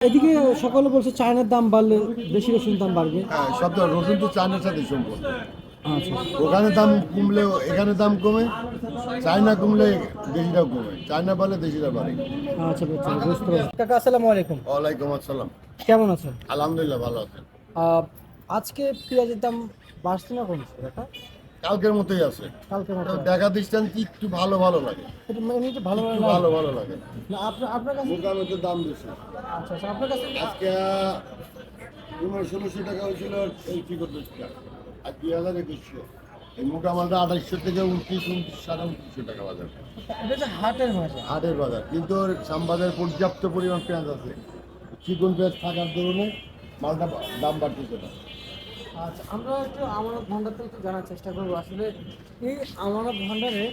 এদিকে সকলে বলছে চায়নার দাম বাড়লে দেশি রসুন দাম বাড়বে। হ্যাঁ সব তো রসুন তো চায়নার সাথে সম্পর্ক। আচ্ছা। ওখানে দাম কমলে এখানে দাম কমে চায়না কমলে দেশিটাও কমে। চায়না বাড়লে দেশিটা বাড়ে। আচ্ছা আচ্ছা বুঝতে কাকা আসসালামু আলাইকুম। ওয়ালাইকুম আসসালাম। কেমন আছেন? আলহামদুলিল্লাহ ভালো আছেন আজকে পেঁয়াজের দাম বাড়ছে না কমছে কাকা? কালকের মতোই আছে। কালকে মতো দেখা দৃষ্টান্ত একটু ভালো ভালো লাগে। এমনিতে ভালো একটু ভালো ভালো ভালো লাগে। না আপনার আপনার কাছে মোটামুটি দাম বেশি। আচ্ছা আচ্ছা আপনার কাছে আজকে পনেরো ষোলোশো টাকা হয়েছিল এই চিকন দশটা আর দুই হাজার একুশশো। এই মোটা মালটা আঠাইশশো থেকে উনত্রিশ উনত্রিশ সাড়ে উনত্রিশশো টাকা বাজার। এটা হাটের ভাষা হাটের বাজার। কিন্তু ওর পর্যাপ্ত পরিমাণ পেঁয়াজ আছে। চিকন পেঁয়াজ থাকার দরুনে মালটা দাম বাড়তেছে না। আচ্ছা আমরা একটু আমানত ভান্ডার থেকে একটু জানার চেষ্টা করব। আসলে এই আমানত ভান্ডারে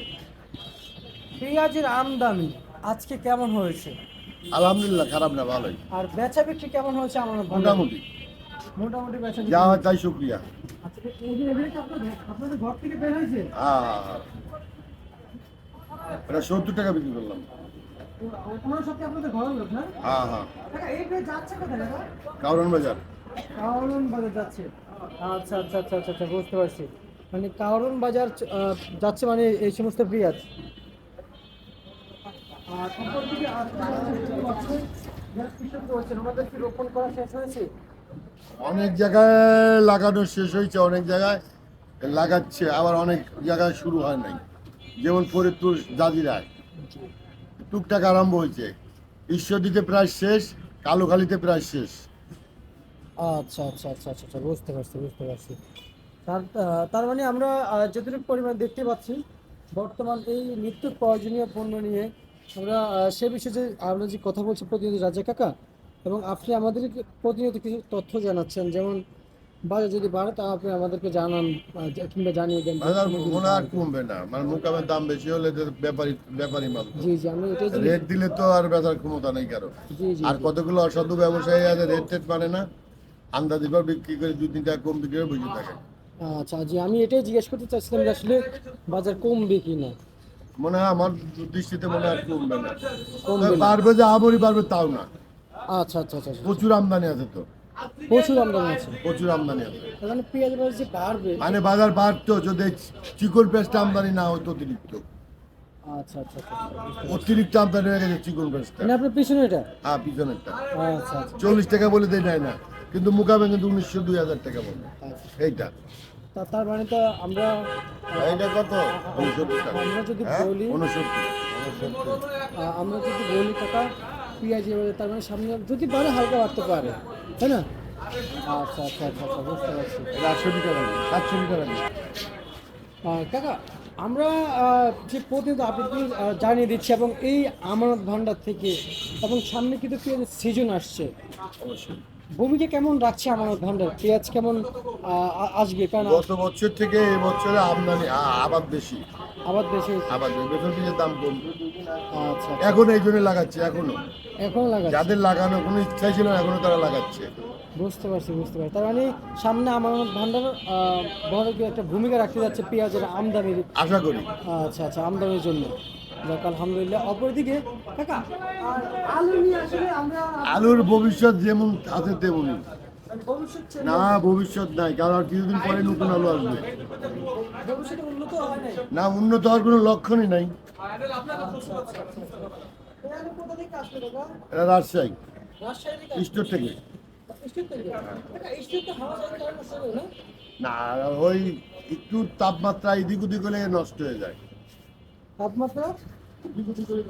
পেঁয়াজের আমদানি আজকে কেমন হয়েছে? আলহামদুলিল্লাহ খারাপ না ভালোই। আর বেচা বিক্রি কেমন হয়েছে আমানত ভান্ডারে? মোটামুটি। মোটামুটি বেচা যা বিক্রি হয় তাই শুক্রিয়া। আচ্ছা এই যে এগুলো কি আপনাদের আপনাদের ঘর থেকে বের হয়েছে? হ্যাঁ। এটা সত্তর টাকা বিক্রি করলাম। ওনার সাথে আপনাদের ঘরের লোক না? হ্যাঁ হ্যাঁ। এই যাচ্ছে কোথায় কাকা? বাজার। কাওরন বাজার যাচ্ছে। আচ্ছা আচ্ছা আচ্ছা আচ্ছা আচ্ছা বুঝতে পারছি। মানে কাওরন বাজার যাচ্ছে মানে এই সমস্ত পেঁয়াজ। আর অপরদিকে কি রোপণ করা শেষ হয়েছে? অনেক জায়গায় লাগানো শেষ হয়েছে অনেক জায়গায় লাগাচ্ছে আবার অনেক জায়গায় শুরু হয় নাই। যেমন ফরিদপুর জাজিরায়। টুকটাক আরম্ভ হয়েছে। ঈশ্বরদীতে প্রায় শেষ কালোখালীতে প্রায় শেষ। আচ্ছা আচ্ছা আচ্ছা আচ্ছা আচ্ছা বুঝতে পারছি বুঝতে পারছি। তার তার মানে আমরা আহ, যতটুকু পরিমাণ দেখতে পাচ্ছি বর্তমান এই নিত্য প্রয়োজনীয় পণ্য নিয়ে আমরা সে বিষয়ে যে আমরা যে কথা বলছি প্রতিনিয়ত রাজা কাকা এবং আপনি আমাদেরকে প্রতিনিয়ত কিছু তথ্য জানাচ্ছেন যেমন বাজার যদি বাড়ে তা আপনি আমাদেরকে জানান কিংবা জানিয়ে দেন বাজার মনে আর কমবে না মানে মোকামের দাম বেশি হলে ব্যাপারী ব্যাপারী মাল। জি জি আমি জিজ্ঞেস- রেট দিলে তো আর বেচার ক্ষমতা নেই কারও। জি জি আর কতগুলো অসাধু ব্যবসায়ী আছে রেট টেট মানে না? আন্দাজি পর বিক্রি করে দু তিন টাকা কম বিক্রি করে বুঝে থাকে আচ্ছা জি আমি এটাই জিজ্ঞেস করতে চাচ্ছিলাম যে আসলে বাজার কমবে কি না মনে হয় আমার দৃষ্টিতে মনে হয় কমবে না। কমবে না। পারবে যে আমরি পারবে তাও না। আচ্ছা আচ্ছা আচ্ছা আচ্ছা। প্রচুর আমদানি আছে তো। প্রচুর আমদানি আছে। প্রচুর আমদানি আছে। মানে পেঁয়াজ বাজার যে বাড়বে। মানে বাজার বাড়তো যদি চিকন পেঁয়াজটা আমদানি না হতো অতিরিক্ত। আচ্ছা আচ্ছা আচ্ছা আচ্ছা, অতিরিক্ত আমদানি হয়ে গেছে চিকন পেঁয়াজটা। মানে আপনার পিছনে এটা হ্যাঁ পিছনেরটা। আচ্ছা আচ্ছা। চল্লিশ টাকা বলে দেয় নেয় না। কিন্তু মুকামে কিন্তু উনিশশো দুই হাজার টাকা বলে আচ্ছা। এইটা। তার মানে তো আমরা এইটা কত? উনসত্তর টাকা। আমরা যদি হ্যাঁ? বলি উনসত্তর আমরা যদি বলি টাকা পেঁয়াজ এবারে তার মানে সামনে যদি বাড়ে হালকা বাড়তে পারে তাই না? আচ্ছা আচ্ছা আচ্ছা আচ্ছা বুঝতে পারছি। এটা আটষট্টি টাকা। সাতষট্টি টাকা। কাকা আমরা যে প্রতিনিধি আপনাদের জানিয়ে দিচ্ছি এবং এই আমানত ভান্ডার থেকে এবং সামনে কিন্তু সিজন আসছে। অবশ্যই। ভূমিকা কেমন রাখছে আমানত ভান্ডার? পেঁয়াজ কেমন আসবে? কারণ গত বছর থেকে এই বছরে আমদানি আবাদ বেশি। আবার বেশি আবাদ বেশি। বেতন বীজের দাম কম। আচ্ছা। এখন এই জন্য লাগাচ্ছে এখনও। এখন লাগাচ্ছে? যাদের লাগানো কোনো ইচ্ছাই ছিল না এখনও তারা লাগাচ্ছে। বুঝতে পারছি বুঝতে পারছি। তার মানে সামনে আমানত ভান্ডার বড় একটা ভূমিকা রাখতে যাচ্ছে পেঁয়াজের আমদানির। আশা করি। আচ্ছা আচ্ছা আমদানির জন্য। যাক আলহামদুলিল্লাহ। অপরদিকে কাকা? আলু নিয়ে আসলে আমরা আলুর ভবিষ্যৎ যেমন আছে তেমনই। না ভবিষ্যৎ নাই কারণ আর কিছুদিন পরে নতুন আলু আসবে। ভবিষ্যতে উন্নত হয় নাই? না উন্নত হওয়ার কোনো লক্ষণই নাই। এটা রাজশাহী। স্টোর থেকে না ওই একটু তাপমাত্রা এদিক ওদিক হলে নষ্ট হয়ে যায়। তাপমাত্রা হয়ে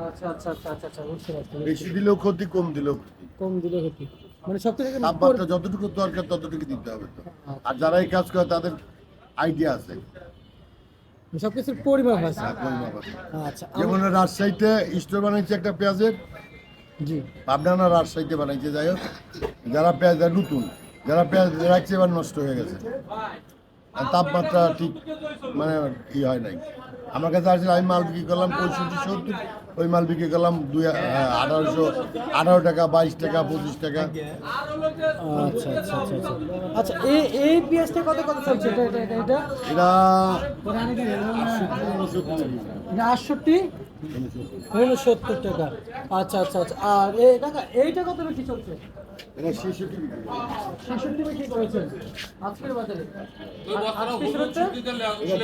আচ্ছা আচ্ছা আচ্ছা আচ্ছা আচ্ছা বুঝতে পারছি বেশি দিলেও ক্ষতি কম দিলেও ক্ষতি। কম মানে সব থেকে তাপমাত্রা যতটুকু দরকার ততটুকু দিতে হবে তো। আর যারা এই কাজ করে তাদের আইডিয়া আছে। সব কিছুর পরিমাপ আছে। আচ্ছা যেমন রাজশাহীতে স্টোর বানাইছে একটা পেঁয়াজের? জি। পাবনা রাজশাহীতে বানাইছে যাই হোক। যারা পেঁয়াজ নতুন যারা পেঁয়াজ রাখছে এবার নষ্ট হয়ে গেছে। তাপমাত্রা ঠিক মানে ই হয় নাই। আমার কাছে আসলে আমি মাল বিক্রি করলাম পঁয়ষট্টি সত্তর ওই মাল বিক্রি করলাম দুই আঠারোশো আঠারো টাকা বাইশ টাকা পঁচিশ টাকা। আচ্ছা আচ্ছা আচ্ছা আচ্ছা। আচ্ছা এই এই পেঁয়াজটা কত কত চলছে? এটা? এটা এটা আটষট্টি? উনসত্তর টাকা। আচ্ছা আচ্ছা আচ্ছা। আর এই টাকা চলছে?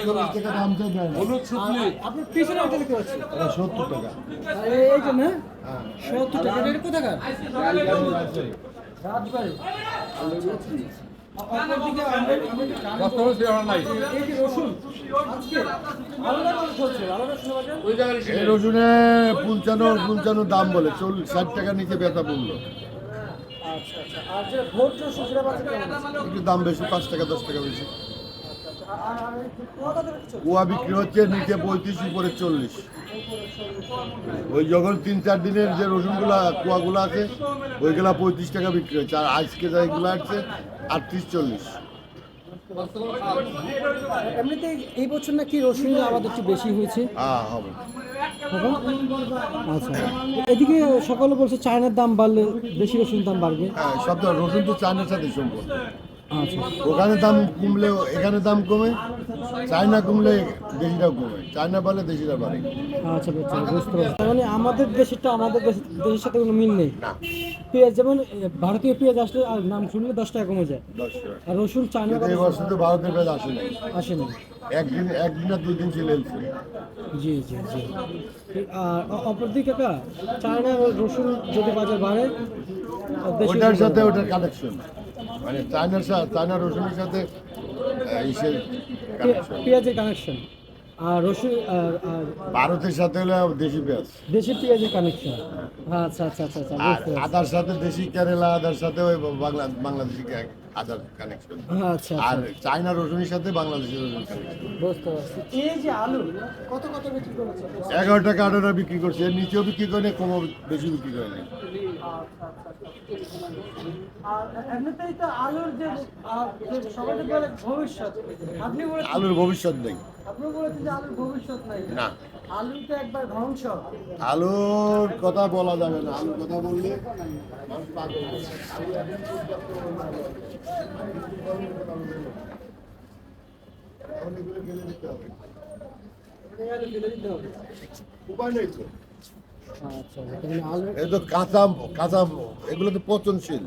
চল্লিশ টাকা দাম তো দেয় না। আপনি পিছনে সত্তর টাকা। এই এই হ্যাঁ। সত্তর টাকা। কোথাকার? রাজবাড়ি। যে যে দাম বলে ষাট নিচে যে আছে? একটু দাম বেশি, পাঁচ টাকা, দশ টাকা বেশি। কুয়া বিক্রি হচ্ছে নিচে পঁয়ত্রিশ, উপরে চল্লিশ। ওই যখন তিন, চার দিনের যে রসুনগুলা, কুয়াগুলো আছে, ওইগুলা পঁয়ত্রিশ টাকা বিক্রি হচ্ছে। আর আজকে যেগুলো আসছে আটত্রিশ চল্লিশ। এমনিতে এই বছর নাকি রসুনের আবাদ একটু বেশি হয়েছে। হ্যাঁ হবে। আচ্ছা। এদিকে সকলে বলছে চায়নার দাম বাড়লে দেশি রসুন দাম বাড়বে। হ্যাঁ সব রসুন তো চায়নার সাথে সম্পর্ক। আচ্ছা। ওখানে দাম কমলে এখানে দাম কমে চায়না কমলে দেশিটাও কমে। চায়না বাড়লে দেশিটা বাড়ে। আচ্ছা বুঝতে পারছি, বুঝতে পারছি মানে আমাদের দেশেরটা আমাদের দেশ- দেশের সাথে কোনো মিল নেই? না। পেঁয়াজ যেমন ভারতীয় পেঁয়াজ আসলে আর নাম শুনলে দশ টাকা কমে যায়। আর রসুন চায়না এই বছর তো ভারতের পেঁয়াজ আসে নাই। আসে না একদিন একদিন না দুই দিন ছিল এলছে জি জি জি। আর অপরদিকে কাকা চায়না রসুন যদি বাজার বাড়ে আর ওটার সাথে ওটার কানেকশন মানে চায়নার সাথে চায়না রসুনের সাথে পেঁয়াজের কানেকশন আর রসুন ভারতের সাথে হলো দেশি পেঁয়াজ। দেশি পেঁয়াজের কানেকশন আচ্ছা আচ্ছা আচ্ছা আচ্ছা। আদার সাথে দেশি কেরালা আদার সাথে ওই বাংলা বাংলাদেশি আদার কানেকশন আচ্ছা আর আচ্ছা চায়না রসুনের সাথে বাংলাদেশি রসুন কানেকশন এই যে আলু কত কত বিক্রি করেছে? এগারো টাকা আঠারো বিক্রি করছে। এর নিচেও বিক্রি করে নেই কমও বেশি বিক্রি করে নেই আর আলুর ভবিষ্যৎ নেই। না। আলুর কথা বলা যাবে না। আলুর কথা বললে আচ্ছা তাহলে আলু এই তো কাঁচা কাঁচা এগুলো তো পচনশীল।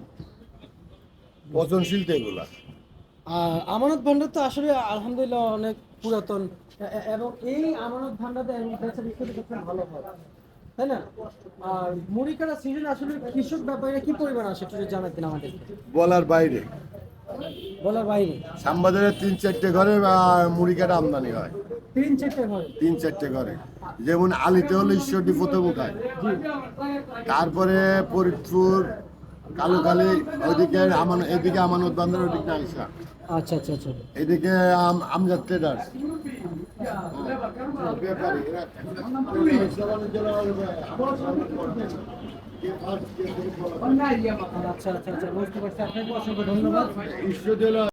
পচনশীল তো এগুলা। আর আমানত ভান্ডার তো আসলে আলহামদুলিল্লাহ অনেক পুরাতন। এবং এই আমানত ভান্ডারটা বেচা বিক্রি করতে ভালো হয় তাই না? আর মুড়ি কাটা সিজন আসলে কৃষক ব্যাপারীরা কি পরিমাণ আসে একটু জানাতেন আমাদেরকে। বলার বাইরে। বলার বাইরে? শ্যামবাজারে তিন চারটে ঘরে মুড়ি কাটা আমদানি হয়। তিন চারটে হয় তিন চারটে ঘরে। যেমন আলিতে হলো ঈশ্বরটি প্রথম উঠায়। তারপরে ফরিদপুর কালুকালি ওইদিকে আমান এদিকে আমানত বান্দার ওইদিকে আইসা। আচ্ছা আচ্ছা আচ্ছা। এদিকে আম- আমজাদ ট্রেডার্স। আচ্ছা আচ্ছা আচ্ছা বুঝতে পারছি। আপনাকে অসংখ্য ধন্যবাদ।